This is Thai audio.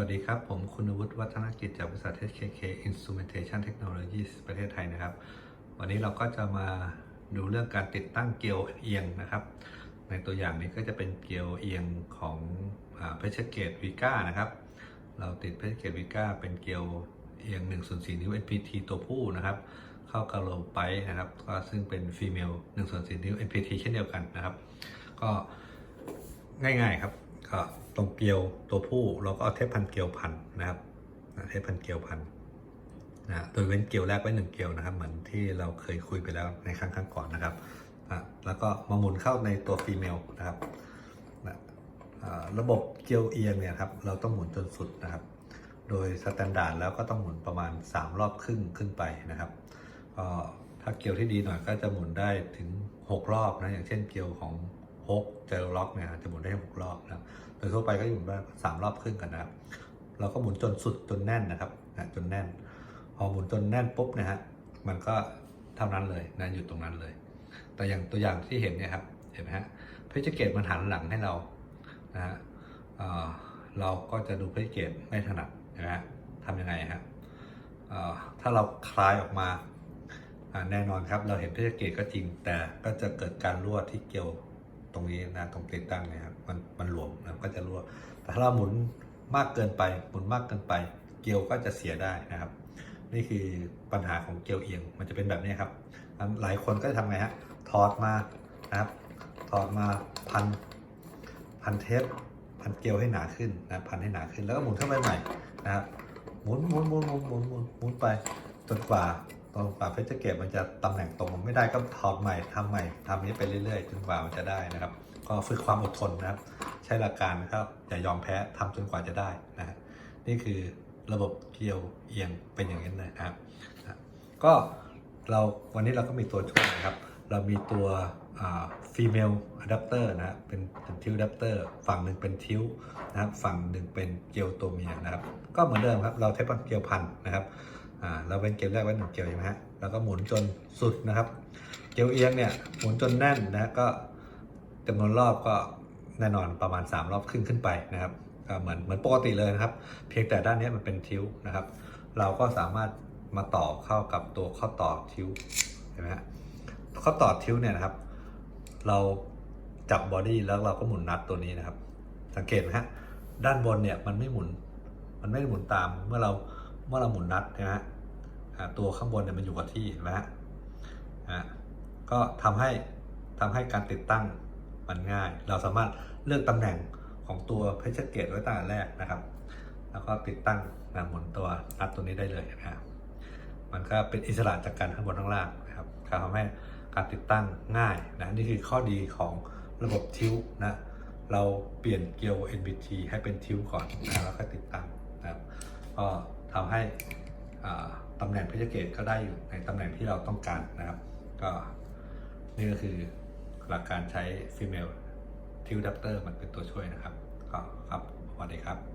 วัสดีครับ ผมคุณวุฒิวัฒนกิจจากบริษัท HKK Instrumentation Technologies ประเทศไทยนะครับ วันนี้เราก็จะมาดูเรื่องการติดตั้งเกลียวเอียงนะครับ ในตัวอย่างนี้ก็จะเป็นเกลียวเอียงของเพชรเกตวิก้านะครับ เราติดเพชรเกตวิก้าเป็นเกลียวเอียง1ส่วน4นิ้ว NPT ตัวผู้นะครับ เข้ากับโลไปนะครับ ก็ซึ่งเป็นฟีเมล1ส่วน4นิ้ว NPT เช่นเดียวกันนะครับ ก็ง่ายๆครับ ก็ตรงเกลียวตัวผู้เราก็เอาเทปพันเกลียวพันนะครับเทปพันเกลียวพันนะโดยเว้นเกลียวแรกไว้หนึ่งเกลียวนะครับ เหมือนที่เราเคยคุยไปแล้วในครั้งครั้งก่อนนะครับนะแล้วก็มาหมุนเข้าในตัวฟีเมลนะครับนะระบบเกลียวเอียงเนี่ยครับเราต้องหมุนจนสุดนะครับ โดยสแตนดาร์ดแล้วก็ต้องหมุนประมาณ 3 รอบครึ่งขึ้นไปนะครับก็ถ้าเกลียวที่ดีหน่อยก็จะหมุนได้ถึง 6 รอบนะอย่างเช่นเกลียวของ ฮกเจลล็อกเนี่ยจะหมุนได้หกรอบนะโดยทั่วไปก็อยู่ได้สามรอบครึ่งกันนะครับ เราก็หมุนจนสุดจนแน่นนะครับนะจนแน่น พอหมุนจนแน่นปุ๊บนะฮะมันก็เท่านั้นเลยนะอยู่ตรงนั้นเลย แต่อย่างตัวอย่างที่เห็นเนี่ยครับเห็นไหมฮะเพชรเกตมันหันหลังให้เรานะฮะเเราก็จะดูเพชรเกตไม่ถนัดนะฮะทำยังไงฮะถ้าเราคลายออกมาแน่นอนครับ เราเห็นเพชรเกตก็จริงแต่ก็จะเกิดการรั่วที่เกลียว ตรงนี้นะตรงติดตั้งเนี่ยครับมันมันหลวมนะก็จะรั่วแต่ถ้าเราหมุนมากเกินไปหมุนมากเกินไป เกลียวก็จะเสียได้นะครับ นี่คือปัญหาของเกลียวเอียงมันจะเป็นแบบนี้ครับ หลายคนก็จะทำไงฮะถอดมานะครับถอดมาพันพันเทปพันเกลียวให้หนาขึ้นนะพันให้หนาขึ้นแล้วก็หมุนเข้าไปใหม่นะครับหมุนหมุนหมุนหมุนหมุนหมุนหมุนไปจนกว่า ตอนกว่าเพชรเกตมันจะตำแหน่งตรงไม่ได้ก็ถอดใหม่ทำใหม่ทำนี้ไปเรื่อยๆจนกว่ามันจะได้นะครับ ก็ฝึกความอดทนนะครับ ใช้หลักการนะครับอย่ายอมแพ้ทำจนกว่าจะได้นะฮะนี่คือระบบเกลียวเอียงเป็นอย่างนี้นะครับนะก็เราวันนี้เราก็มีตัวช่วยนะครับ เรามีตัวฟีเมลอะแดปเตอร์นะฮะเป็นเป็นทิวอะแดปเตอร์ฝั่งหนึ่งเป็นทิวนะครับ ฝั่งหนึ่งเป็นเกลียวตัวเมียนะครับ ก็เหมือนเดิมครับ เราใช้ปันเกลียวพันนะครับ อ่าเราเป็นเกลียวแรกไว้หนึ่งเกลียวใช่ไหมฮะแล้วก็หมุนจนสุดนะครับ เกลียวเอียงเนี่ยหมุนจนแน่นนะก็จำนวนรอบก็แน่นอนประมาณ 3 รอบขึ้นขึ้นไปนะครับก็เหมือนเหมือนปกติเลยนะครับ เพียงแต่ด้านนี้มันเป็นทิวนะครับ เราก็สามารถมาต่อเข้ากับตัวข้อต่อทิวเห็นไหมฮะข้อต่อทิวเนี่ยนะครับ เราจับบอดี้แล้วเราก็หมุนนัดตัวนี้นะครับ สังเกตไหมฮะด้านบนเนี่ยมันไม่หมุน มันไม่ได้หมุนตามเมื่อเราเมื่อเราหมุนนัดนะฮะ ตัวข้างบนเนี่ยมันอยู่กับที่เห็นไหมฮะก็ทำให้ทำให้การติดตั้งมันง่าย เราสามารถเลือกตำแหน่งของตัวเพชรเกตไว้ตั้งแต่แรกนะครับ แล้วก็ติดตั้งนหมุนตัวนัดตัวนี้ได้เลยนะครับมันก็เป็นอิสระจากการข้างบนข้างล่างนะครับทำให้การติดตั้งง่ายนะนี่คือข้อดีของระบบทิวนะเราเปลี่ยนเกลียว NBT ให้เป็นทิวก่อนนะแล้วก็ติดตั้งนะครับก็ทำให้อ่า ตำแหน่งเพชรเกตก็ได้อยู่ในตำแหน่งที่เราต้องการนะครับ ก็นี่ก็คือหลักการใช้ female ทิวดัปเตอร์มันเป็นตัวช่วยนะครับ ก็ครับสวัสดีครับ